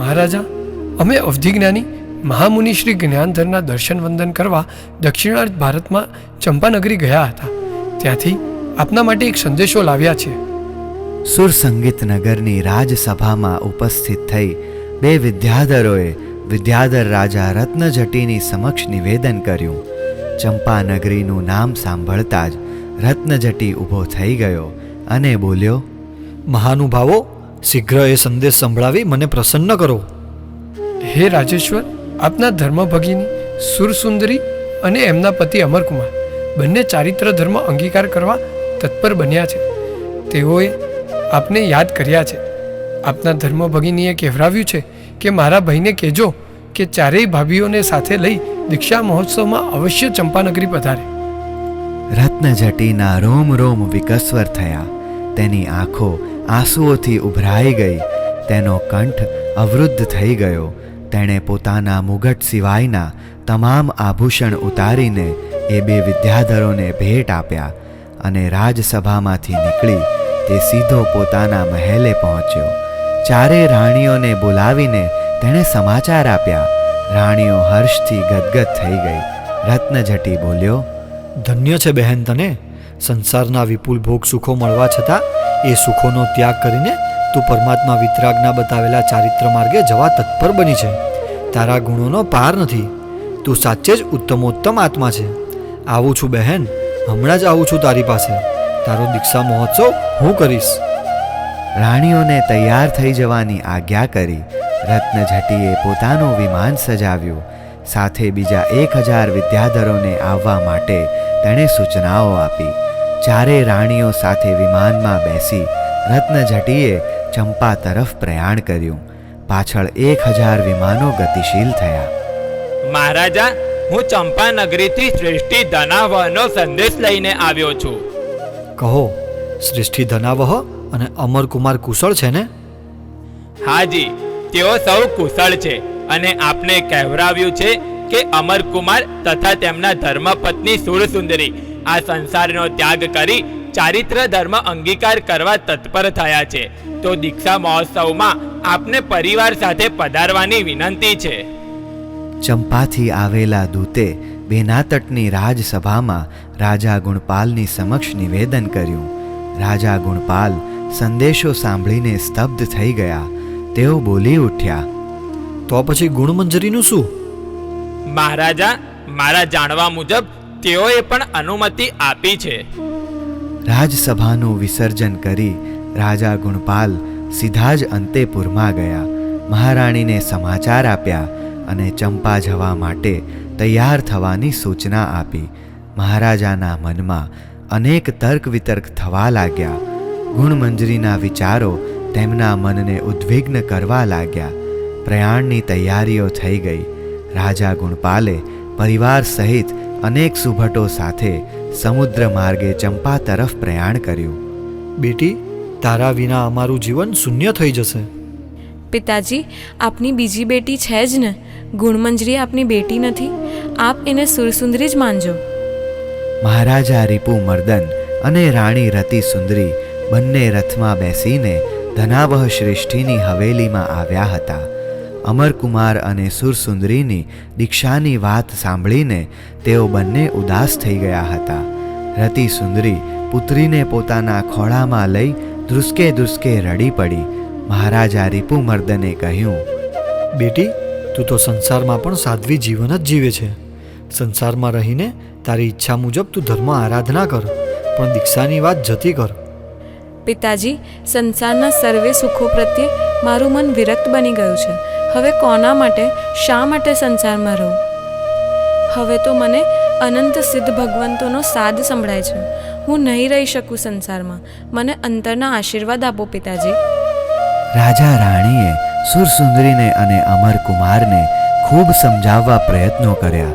મહારાજા અમે અવધિજ્ઞાની મહામુનિ શ્રી જ્ઞાનધરના દર્શન વંદન કરવા દક્ષિણાર્થ ભારતમાં ચંપાનગરી ગયા હતા. ત્યાંથી આપના માટે એક સંદેશો લાવ્યા છે. સુરસંગીત નગરની રાજસભામાં ઉપસ્થિત થઈ બે વિદ્યાધરોએ વિદ્યાધર રાજા રત્નજટીની સમક્ષ નિવેદન કર્યું. ચંપાનગરીનું નામ સાંભળતા જ રત્નજટી ઊભો થઈ ગયો અને બોલ્યો મહાનુભાવો શીઘ્ર એ સંદેશ સંભળાવી મને પ્રસન્ન કરો. હે રાજેશ્વર આપના ધર્મભગીની, સુરસુંદરી અને એમના પતિ અમરકુમાર બંને ચારિત્ર ધર્મ અંગીકાર કરવા તત્પર બન્યા છે. તેઓએ આપને યાદ કર્યા છે. આપના ધર્મભગીનીએ કહેવરાવ્યું છે કે મારા ભાઈને કહેજો કે ચારેય ભાભીઓને સાથે લઈ દીક્ષા મહોત્સવમાં અવશ્ય ચંપાનગરી પધારે. રત્નજટીના રોમ રોમ વિકસ્વર થયા. તેની આંખો આંસુઓથી ઉભરાઈ ગઈ. તેનો કંઠ અવરુદ્ધ થઈ ગયો. તેણે પોતાના મુગટ સિવાયના તમામ આભૂષણ ઉતારીને એ બે વિદ્યાધરોને ભેટ આપ્યા અને રાજસભામાંથી નીકળી તે સીધો પોતાના મહેલે પહોંચ્યો. ચારે રાણીઓને બોલાવીને તેણે સમાચાર આપ્યા. રાણીઓ હર્ષથી ગદગદ થઈ ગઈ. રત્નજટી બોલ્યો, ધન્ય છે બહેન તને. સંસારના વિપુલ ભોગ સુખો મળવા છતાં એ સુખોનો ત્યાગ કરીને તું પરમાત્મા વિતરાગના બતાવેલા ચારિત્ર માર્ગે જવા તત્પર બની છે. તારા ગુણોનો પાર નથી. તું સાચે જ ઉત્તમોત્તમ આત્મા છે. આવું છું બહેન, હમણાં જ આવું છું તારી પાસે. તારો દીક્ષા મહોત્સવ હું કરીશ. રાણીઓને તૈયાર થઈ જવાની આજ્ઞા કરી રત્નઝટીએ પોતાનું વિમાન સજાવ્યું. સાથે બીજા એક હજાર વિદ્યાધરોને આવવા માટે તેણે સૂચનાઓ આપી. ચારે રાણીઓ સાથે વિમાનમાં બેસી રત્નજટીએ ચંપા તરફ પ્રયાણ કર્યું. પાછળ એક હજાર વિમાનો ગતિશીલ થયા. મહારાજા હું ચંપાનગરીથી સૃષ્ટિ ધનાવહનો સંદેશ લઈને આવ્યો છું. કહો શ્રેષ્ઠી ધનાવહ અને અમરકુમાર કુશળ છે ને? હાજી તેઓ સૌ કુશળ છે અને આપને કહેવરાવ્યું છે કે અમરકુમાર તથા તેમના ધર્મપત્ની સુરસુંદરી આ સંસારનો ત્યાગ કરી ચારિત્ર ધર્મ અંગીકાર કરવા તત્પર થયા છે. તો દીક્ષા મહોત્સવમાં આપને પરિવાર સાથે પધારવાની વિનંતી છે. ચંપાથી આવેલા દૂતે બેનાતટની રાજસભામાં રાજા ગુણપાલની સમક્ષ નિવેદન કર્યું. રાજા ગુણપાલ સંદેશો સાંભળીને સ્તબ્ધ થઈ ગયા. તેઓ બોલી ઉઠ્યા તો પછી ગુણમંજરીનું શું? મહારાજા મારા જાણવા મુજબ તેઓએ પણ અનુમતિ આપી છે. રાજસભાનું વિસર્જન કરી રાજા ગુણપાલ સીધા જ અંતેપુરમાં ગયા. મહારાણીને સમાચાર આપ્યા અને ચંપા જવા માટે તૈયાર થવાની સૂચના આપી. મહારાજાના મનમાં અનેક તર્ક વિતર્ક થવા લાગ્યા. ગુણમંજરીના વિચારો તેમના મનને ઉદ્વિગ્ન કરવા લાગ્યા. પ્રયાણની તૈયારીઓ થઈ ગઈ. રાજા ગુણપાલે પરિવાર સહિત અનેક સુભટો સાથે સમુદ્ર માર્ગે ચંપા તરફ પ્રયાણ કર્યું. બેટી તારા વિના અમારું જીવન શૂન્ય થઈ જશે. પિતાજી આપની બીજી બેટી છે જ ને. ગુણમંજરી આપની બેટી નથી. આપ એને સુરસુંદરી જ માનજો. મહારાજા રીપુ મર્દન અને રાણી રતિ સુંદરી બંને રથમાં બેસીને ધનાવહ શ્રેષ્ઠીની હવેલીમાં આવ્યા હતા. અમરકુમાર અને સુરસુંદરીની દીક્ષાની વાત સાંભળીને તેઓ બંને ઉદાસ થઈ ગયા હતા. રતિ સુંદરી પુત્રીને પોતાના ખોળામાં લઈ ધ્રુસકે ધ્રુસકે રડી પડી. મહારાજા રિપુમર્દને કહ્યું બેટી તું તો સંસારમાં પણ સાધ્વી જીવન જ જીવે છે. સંસારમાં રહીને તારી ઈચ્છા મુજબ તું ધર્મ આરાધના કર પણ દીક્ષાની વાત જતી કર. પિતાજી સંસારના સર્વે સુખો પ્રત્યે મારું મન વિરક્ત બની ગયું છે. હવે કોના માટે, શા માટે સંસારમાં રહું? હવે તો મને અનંત સિદ્ધ ભગવંતોનો સાદ સંભળાય છે. હું નહીં રહી શકું સંસારમાં. મને અંતરના આશીર્વાદ આપો પિતાજી. રાજા રાણીએ સુરસુંદરીને અને અમરકુમારને ખૂબ સમજાવવા પ્રયત્નો કર્યા.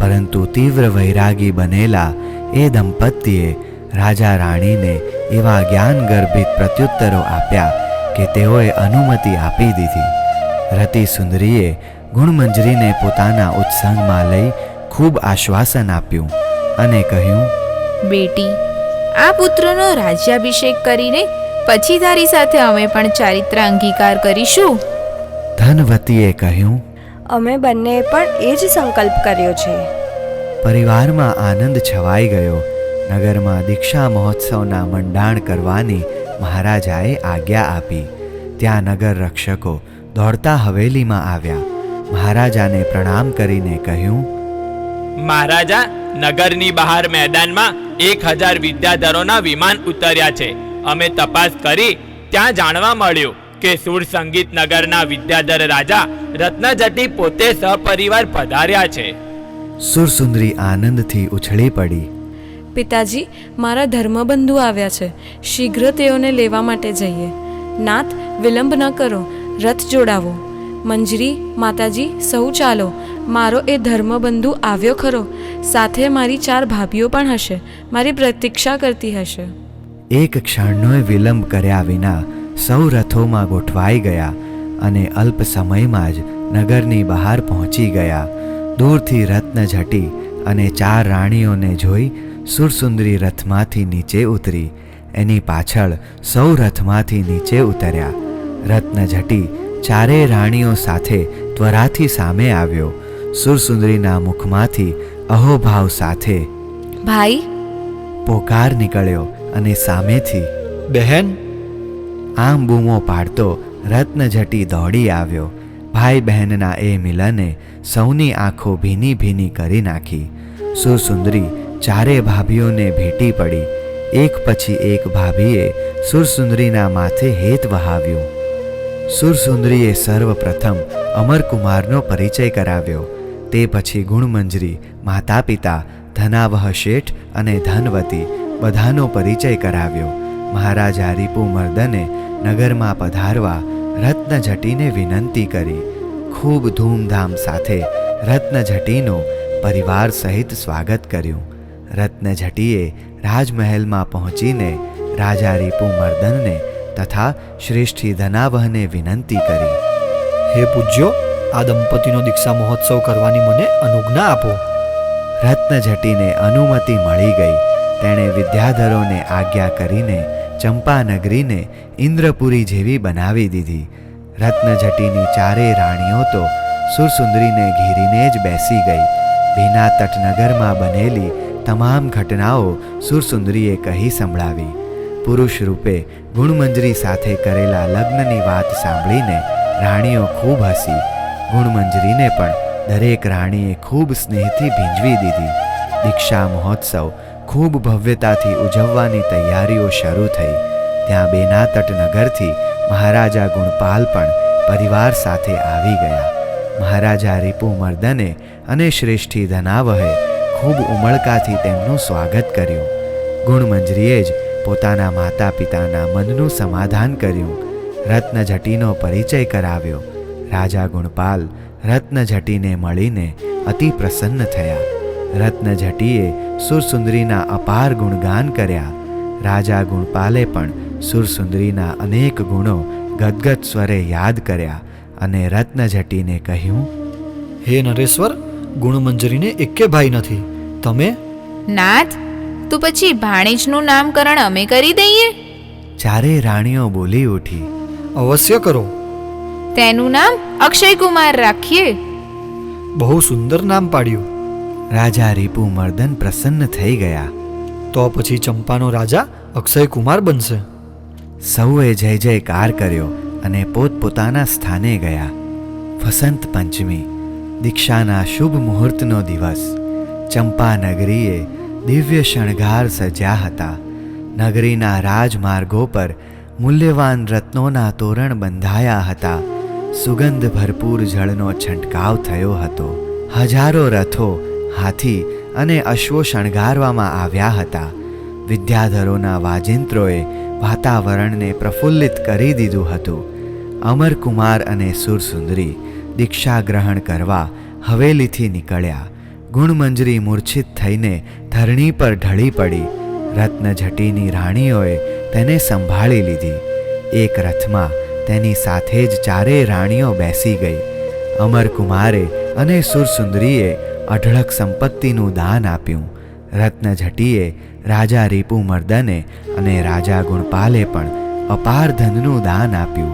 પરંતુ તીવ્ર વૈરાગી બનેલા એ દંપતીએ રાજા રાણીને એવા જ્ઞાન ગર્ભિત પ્રત્યુત્તરો આપ્યા કે તેઓએ અનુમતિ આપી દીધી. રતિ સુંદરીએ ગુણમંજરીને પોતાના ઉત્સંગમાં લઈ ખૂબ આશ્વાસન આપ્યું અને કહ્યું બેટી આ પુત્રનો રાજ્યાભિષેક કરીને પછી તારી સાથે અમે પણ ચારિત્ર અંગીકાર કરીશું. ધનવતીએ કહ્યું અમે બંને પણ એ જ સંકલ્પ કર્યો છે. પરિવારમાં આનંદ છવાઈ ગયો. નગરમાં દીક્ષા મહોત્સવના મંડાણ કરવાની મહારાજાએ આજ્ઞા આપી. ત્યાં નગર રક્ષકો દોડતા હવેલીમાં આવ્યા. મહારાજાને પ્રણામ કરીને કહ્યું મહારાજા નગરની બહાર મેદાનમાં એક હજાર વિદ્યાધરોના વિમાન ઉતર્યા છે. અમે તપાસ કરી ત્યાં જાણવા મળ્યું કે સુર સંગીત નગરના વિદ્યાધર રાજા રત્નજટી પોતે સપરિવાર પધાર્યા છે. સુરસુંદરી આનંદથી ઉછળી પડી. પિતાજી મારા ધર્મબંધુ આવ્યા છે. શીઘ્ર તેઓને લેવા માટે જઈએ. નાથ વિલંબ ન કરો. રથ જોડાવો. મંજરી, માતાજી, સૌ ચાલો. મારો એ ધર્મબંધુ આવ્યો ખરો. સાથે મારી ચાર ભાભીઓ પણ હશે. મારી પ્રતીક્ષા કરતી હશે. એક ક્ષણનો વિલંબ કર્યા વિના સૌ રથોમાં ગોઠવાઈ ગયા અને અલ્પ સમયમાં જ નગરની બહાર પહોંચી ગયા. દૂરથી રત્ન ઝટી અને ચાર રાણીઓને જોઈ સુરસુંદરી રથમાંથી નીચે ઉતરી. એની પાછળ સૌ રથમાંથી નીચે ઉતર્યા. રત્ન ચારે રાણીઓ સાથે ત્વરાથી સામે આવ્યો. સુરસુંદરીના મુખમાંથી અહોભાવ સાથે ભાઈ? પોકાર નીકળ્યો અને સામેથી બહેન? આમ બૂમો પાડતો રત્નજટી દોડી આવ્યો. ભાઈ બહેનના એ મિલને સૌની આંખો ભીની ભીની કરી નાખી. સુરસુંદરી ચારે ભાભીઓને ભેટી પડી. એક પછી એક ભાભીએ સુરસુંદરીના માથે હેત વહાવ્યું. સુરસુંદરીએ સર્વપ્રથમ અમરકુમારનો પરિચય કરાવ્યો. તે પછી ગુણમંજરી માતા પિતા ધનાવહ શેઠ અને ધનવતી બધાનો પરિચય કરાવ્યો. મહારાજા રીપુમર્દને નગરમાં પધારવા રત્નજટીને વિનંતી કરી. ખૂબ ધૂમધામ સાથે રત્નજટીનું પરિવાર સહિત સ્વાગત કર્યું. રત્નજટીએ રાજમહેલમાં પહોંચીને રાજા રીપુમર્દનને તથા શ્રેષ્ઠી ધનાવહને વિનંતી કરી. હે પૂજ્યો, આ દંપતીનો દીક્ષા મહોત્સવ કરવાની મને અનુજ્ઞા આપો. રત્નજટીને અનુમતિ મળી ગઈ. તેણે વિદ્યાધરોને આજ્ઞા કરીને ચંપાનગરીને ઇન્દ્રપુરી જેવી બનાવી દીધી. રત્નજટીની ચારેય રાણીઓ તો સુરસુંદરીને ઘેરીને જ બેસી ગઈ. ભીના તટનગરમાં બનેલી તમામ ઘટનાઓ સુરસુંદરીએ કહી સંભળાવી. પુરુષ રૂપે ગુણમંજરી સાથે કરેલા લગ્નની વાત સાંભળીને રાણીઓ ખૂબ હસી. ગુણમંજરીને પણ દરેક રાણીએ ખૂબ સ્નેહથી ભીંજવી દીધી. દીક્ષા મહોત્સવ ખૂબ ભવ્યતાથી ઉજવવાની તૈયારીઓ શરૂ થઈ. ત્યાં બેનાતટ નગરથી મહારાજા ગુણપાલ પણ પરિવાર સાથે આવી ગયા. મહારાજા રીપુમર્દને અને શ્રેષ્ઠી ધનાવહે ખૂબ ઉમળકાથી તેમનું સ્વાગત કર્યું. ગુણમંજરીએ જ પોતાના માતા પિતાના મનનું સમાધાન કર્યું. રત્નજટીનો પરિચય કરાવ્યો. રાજા ગુણપાલ રત્નજટીને મળીને અતિ પ્રસન્ન થયા. રત્નજટીએ સુરસુંદરીના અપાર ગુણગાન કર્યા. રાજા ગુણપાલે પણ સુરસુંદરીના અનેક ગુણો ગદગદ સ્વરે યાદ કર્યા અને રત્નજટીને કહ્યું હે નરેશ્વર ગુણમંજરીને એકે ભાઈ નથી. તમે? નાથ તો પછી ભાણેજનું નામકરણ અમે કરી દઈએ? ચારે રાણીઓ બોલી ઉઠી અવશ્ય કરો. તેનું નામ અક્ષય કુમાર રાખીએ? બહુ સુંદર નામ પાડ્યું. રાજા રીપુ મર્દન પ્રસન્ન થઈ ગયા. તો પછી ચંપાનો રાજા અક્ષય કુમાર બનશે. સૌએ જય જયકાર કર્યો અને પોતપોતાના સ્થાને ગયા. વસંત પંચમી દીક્ષાના શુભ મુહૂર્તનો દિવસ. ચંપા નગરીએ દિવ્ય શણગાર સજ્યા હતા. નગરીના રાજમાર્ગો પર મૂલ્યવાન રત્નોના તોરણ બંધાયા હતા. સુગંધ ભરપૂર જળનો છંટકાવ થયો હતો. હજારો રથો, હાથી અને અશ્વો શણગારવામાં આવ્યા હતા. વિદ્યાધરોના વાજિંત્રોએ વાતાવરણને પ્રફુલ્લિત કરી દીધું હતું. અમરકુમાર અને સુરસુંદરી દીક્ષા ગ્રહણ કરવા હવેલીથી નીકળ્યા. ગુણમંજરી મૂર્છિત થઈને ધરણી પર ઢળી પડી. રત્નજટીની રાણીઓએ તેને સંભાળી લીધી. એક રથમાં તેની સાથે જ ચારેય રાણીઓ બેસી ગઈ. અમરકુમારે અને સુરસુંદરીએ અઢળક સંપત્તિનું દાન આપ્યું. રત્નજટીએ રાજા રીપુમર્દને અને રાજા ગુણપાલે પણ અપાર ધનનું દાન આપ્યું.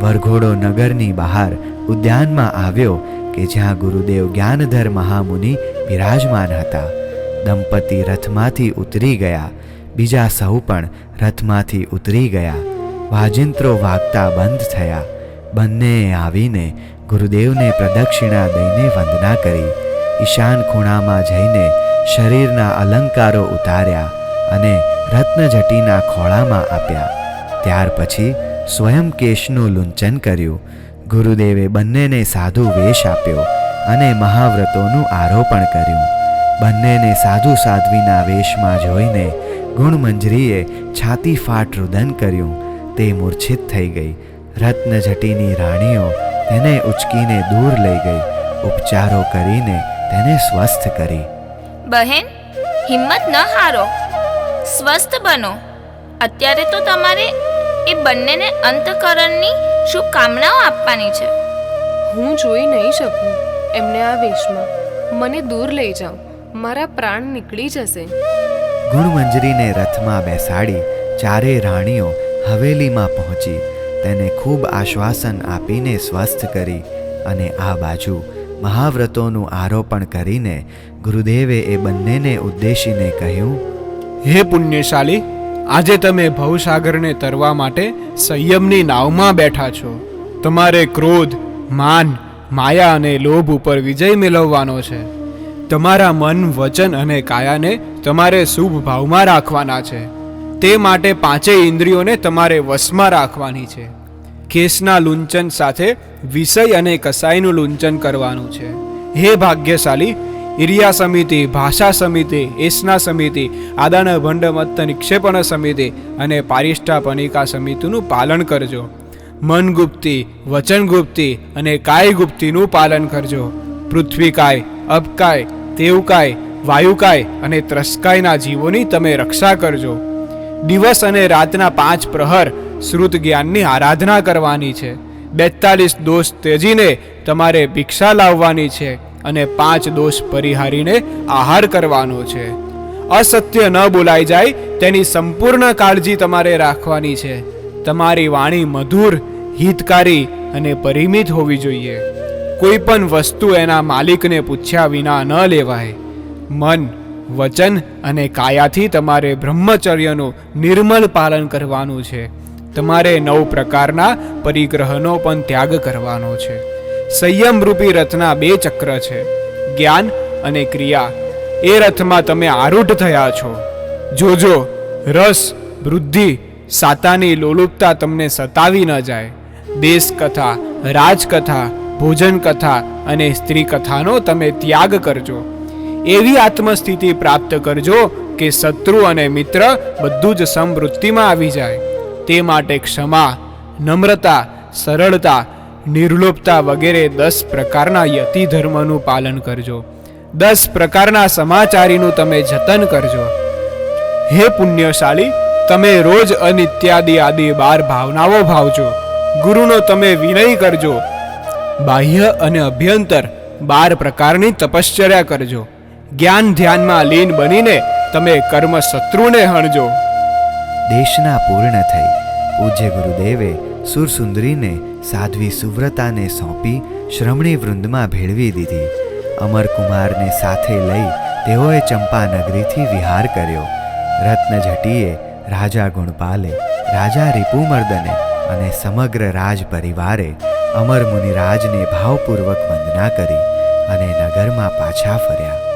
વરઘોડો નગરની બહાર ઉદ્યાનમાં આવ્યો કે જ્યાં ગુરુદેવ જ્ઞાનધર મહામુનિ બિરાજમાન હતા. દંપતી રથમાંથી ઉતરી ગયા. બીજા સૌ પણ રથમાંથી ઉતરી ગયા. વાજિંત્રો વાગતા બંધ થયા. બંને આવીને ગુરુદેવને પ્રદક્ષિણા દઈને વંદના કરી. ઈશાન ખૂણામાં જઈને શરીરના અલંકારો ઉતાર્યા અને રત્નજટીના ખોળામાં આપ્યા. ત્યાર પછી સ્વયં કેશનું લુંચન કર્યું. ગુરુદેવે બંનેને સાધુ વેશ આપ્યો અને મહાવ્રતોનું આરોપણ કર્યું. બંનેને સાધુ સાધ્વીના વેશમાં જોઈને ગુણમંજરીએ છાતી ફાટ રુદન કર્યું. તે મૂર્છિત થઈ ગઈ. રત્નજટીની રાણીઓ તેને ઉચકીને દૂર લઈ ગઈ. ઉપચારો કરીને તેને સ્વસ્થ કરી. બહેન, હિંમત ન હારો. સ્વસ્થ બનો. અત્યારે તો તમારે એ બંનેને અંતકરણની શુભકામનાઓ આપવાની છે. હું જોઈ નહીં શકું એમને આ વેશમાં. મને દૂર લઈ જાઓ મારા પ્રાણ નીકળી જશે. ગુણમંજરીને રથમાં બેસાડી ચારેય રાણીઓ હવેલીમાં પહોંચી તેને ખૂબ આશ્વાસન આપીને સ્વસ્થ કરી અને આ બાજુ મહાવ્રતોનું આરોપણ કરીને ગુરુદેવે એ બંનેને ઉદ્દેશીને કહ્યું હે પુણ્યશાલી આજે તમે ભવસાગરને તરવા માટે સંયમની નાવમાં બેઠા છો. તમારે ક્રોધ, માન, માયા અને લોભ ઉપર વિજય મેળવવાનો છે. તમારા મન, વચન અને કાયાને તમારે શુભ ભાવમાં રાખવાના છે. તે માટે પાંચેય ઇન્દ્રિયોને તમારે વશમાં રાખવાની છે. કેસના લુંચન સાથે વિષય અને કસાઈનું લુંચન કરવાનું છે. હે ભાગ્યશાલી ઇરિયા સમિતિ, ભાષા સમિતિ, એસના સમિતિ, આદાન ભંડ મત્ત નિક્ષેપણ સમિતિ અને પારિષ્ઠાપનિકા સમિતિનું પાલન કરજો. મનગુપ્તિ, વચનગુપ્તિ અને કાયગુપ્તિનું પાલન કરજો. પૃથ્વીકાય અપકાય તેવકાય, વાયુકાય અને ત્રસ્કાયના જીવોની તમે રક્ષા કરજો. દિવસ અને રાતના પાંચ પ્રહર શ્રુત જ્ઞાનની આરાધના કરવાની છે. બેતાલીસ દોષ તેજીને તમારે ભિક્ષા લાવવાની છે. અને પાંચ દોષ પરિહારીને આહાર કરવાનો છે. અસત્ય ન બોલાઈ જાય, તેની સંપૂર્ણ કાળજી તમારે રાખવાની છે. તમારી વાણી મધુર, હિતકારી અને પરિમિત હોવી જોઈએ. કોઈ પણ વસ્તુ એના માલિકને પૂછ્યા વિના ન લેવાય. મન, વચન અને કાયાથી તમારે બ્રહ્મચર્યનું નિર્મલ પાલન કરવાનું છે. તમારે નવ પ્રકારના પરિગ્રહનો પણ ત્યાગ કરવાનો છે. સંયમ રૂપી રથના બે ચક્ર છે. જ્ઞાન અને ક્રિયા. એ રથમાં તમે આરૂઢ થયા છો. જોજો, રસ, વૃદ્ધિ, સાતાની લોલુપતા તમને સતાવી ન જાય. દેશ કથા રાજકથા ભોજન કથા અને સ્ત્રી કથાનો તમે ત્યાગ કરજો. એવી આત્મસ્થિતિ પ્રાપ્ત કરજો કે શત્રુ અને મિત્ર બધું જ સમવૃત્તિમાં આવી જાય. તે માટે ક્ષમા, નમ્રતા, સરળતા નિર્લોપતા વગેરે દસ પ્રકારના યતિ ધર્મનું પાલન કરજો. દસ પ્રકારના સમાચારીનું તમે જતન કરજો. હે પુણ્યશાળી, તમે રોજ અનિત્યાદિ આદિ બાર ભાવનાઓ ભાવજો. ગુરુનો તમે વિનય કરજો. બાહ્ય અને અભ્યંતર બાર પ્રકારની તપશ્ચર્યા કરજો. જ્ઞાન ધ્યાનમાં લીન બનીને તમે કર્મ શત્રુને હણજો. દેશના પૂર્ણ થઈ. પૂજ્ય ગુરુદેવે સુરસુંદરીને સાધ્વી સુવ્રતાને સોંપી શ્રમણી વૃંદમાં ભેળવી દીધી. અમરકુમારને સાથે લઈ તેઓએ ચંપાનગરીથી વિહાર કર્યો. રત્નજટીએ રાજા ગુણપાલે, રાજા રિપુમર્દને અને સમગ્ર રાજ પરિવારે અમર મુનિરાજને ભાવપૂર્વક વંદના કરી અને નગરમાં પાછા ફર્યા.